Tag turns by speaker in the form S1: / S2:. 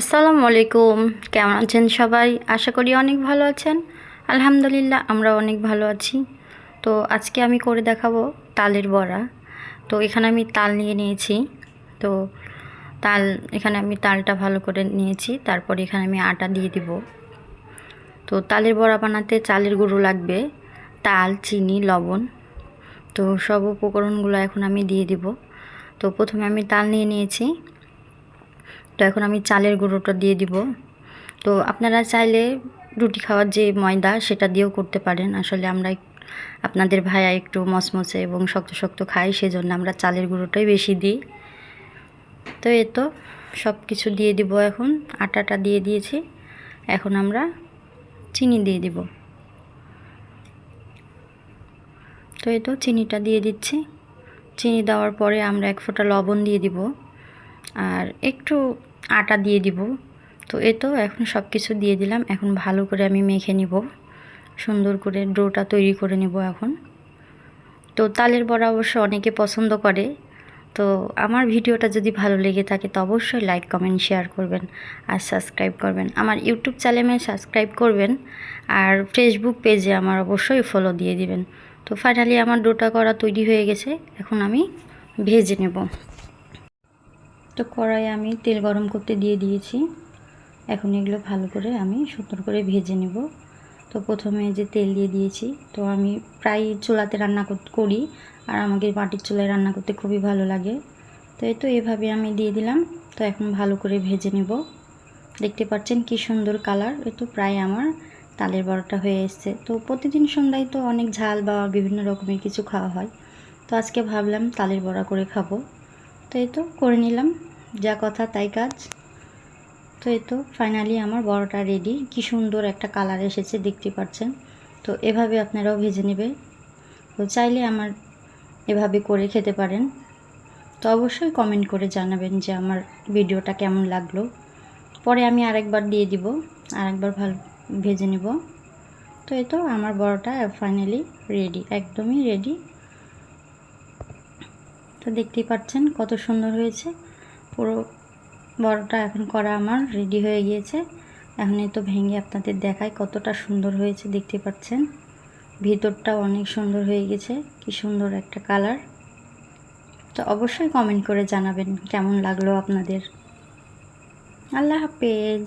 S1: আসসালামু আলাইকুম। কেমন আছেন সবাই? আশা করি অনেক ভালো আছেন। আলহামদুলিল্লাহ আমরা অনেক ভালো আছি। তো আজকে আমি করে দেখাবো তালের বড়া। তো এখানে আমি তাল নিয়ে নিয়েছি। তো তাল, এখানে আমি তালটা ভালো করে নিয়েছি। তারপর এখানে আমি আটা দিয়ে দিব। তো তালের বড়া বানাতে চালের গুঁড়ো লাগবে। তাল, চিনি, লবণ, তো সব উপকরণগুলো এখন আমি দিয়ে দিব। তো প্রথমে আমি তাল নিয়ে নিয়েছি। তো এখন আমি চালের গুঁড়োটা দিয়ে দিব। তো আপনারা চাইলে রুটি খাওয়ার যে ময়দা সেটা দিয়েও করতে পারেন। আসলে আমরা আপনাদের ভাইয়া একটু মচমচে এবং শক্ত শক্ত খাই, সেজন্য আমরা চালের গুঁড়োটাই বেশি দিই। তো এ তো সব কিছু দিয়ে দিব এখন। আটাটা দিয়ে দিয়েছি। এখন আমরা চিনি দিয়ে দিব। তো এই তো, চিনিটা দিয়ে দিচ্ছি। চিনি দেওয়ার পরে আমরা এক ফোঁটা লবণ দিয়ে দিব। আর একটু আটা দিয়ে দিব। তো এ তো এখন সব কিছু দিয়ে দিলাম। এখন ভালো করে আমি মেখে নিব। সুন্দর করে ডোটা তৈরি করে নেব এখন। তো তালের বড়া অবশ্য অনেকে পছন্দ করে। তো আমার ভিডিওটা যদি ভালো লেগে থাকে তো অবশ্যই লাইক কমেন্ট শেয়ার করবেন আর সাবস্ক্রাইব করবেন। আমার ইউটিউব চ্যানেলে সাবস্ক্রাইব করবেন আর ফেসবুক পেজে আমার অবশ্যই ফলো দিয়ে দিবেন। তো ফাইনালি আমার ডোটা করা তৈরি হয়ে গেছে। এখন আমি ভেজে নেব। তো কড়াইয়ে আমি তেল গরম করতে দিয়ে দিয়েছি। এখন এগুলো ভালো করে আমি সুন্দর করে ভেজে নেব। তো প্রথমে যে তেল দিয়ে দিয়েছি, তো আমি প্রায় চুলাতে রান্না করি আর আমাকে মাটির চুলায় রান্না করতে খুবই ভালো লাগে। তো এই তো এভাবে আমি দিয়ে দিলাম। তো এখন ভালো করে ভেজে নেব। দেখতে পাচ্ছেন কি সুন্দর কালার। এ তো প্রায় আমার তালের বড়াটা হয়ে এসছে। তো প্রতিদিন সন্ধ্যায় তো অনেক ঝাল বা বিভিন্ন রকমের কিছু খাওয়া হয়। তো আজকে ভাবলাম তালের বড়া করে খাব। তো এই তো, করে নিলাম। যা কথা তাই কাজ। তো এই তো ফাইনালি আমার বড়টা রেডি কি সুন্দর একটা কালার এসেছে, দেখতে পাচ্ছেন। তো এভাবে আপনারাও ভেজে নেবে। তো চাইলে আমার এভাবে করে খেতে পারেন। তো অবশ্যই কমেন্ট করে জানাবেন যে আমার ভিডিওটা কেমন লাগল। পরে আমি আরেকবার দিয়ে দিব, আরেকবার ভালো, ভেজে নেব। তো এই তো, আমার বড়টা ফাইনালি রেডি একদমই রেডি তো দেখতেই পাচ্ছেন কত সুন্দর হয়েছে। পুরো বড়টা এখন করা আমার রেডি হয়ে গিয়েছে। এখন তো ভেঙে আপনাদের দেখায় কতটা সুন্দর হয়েছে, দেখতে পাচ্ছেন। ভিতরটাও অনেক সুন্দর হয়ে গেছে, কি সুন্দর একটা কালার তো অবশ্যই কমেন্ট করে জানাবেন কেমন লাগল আপনাদের। আল্লাহ হাফেজ।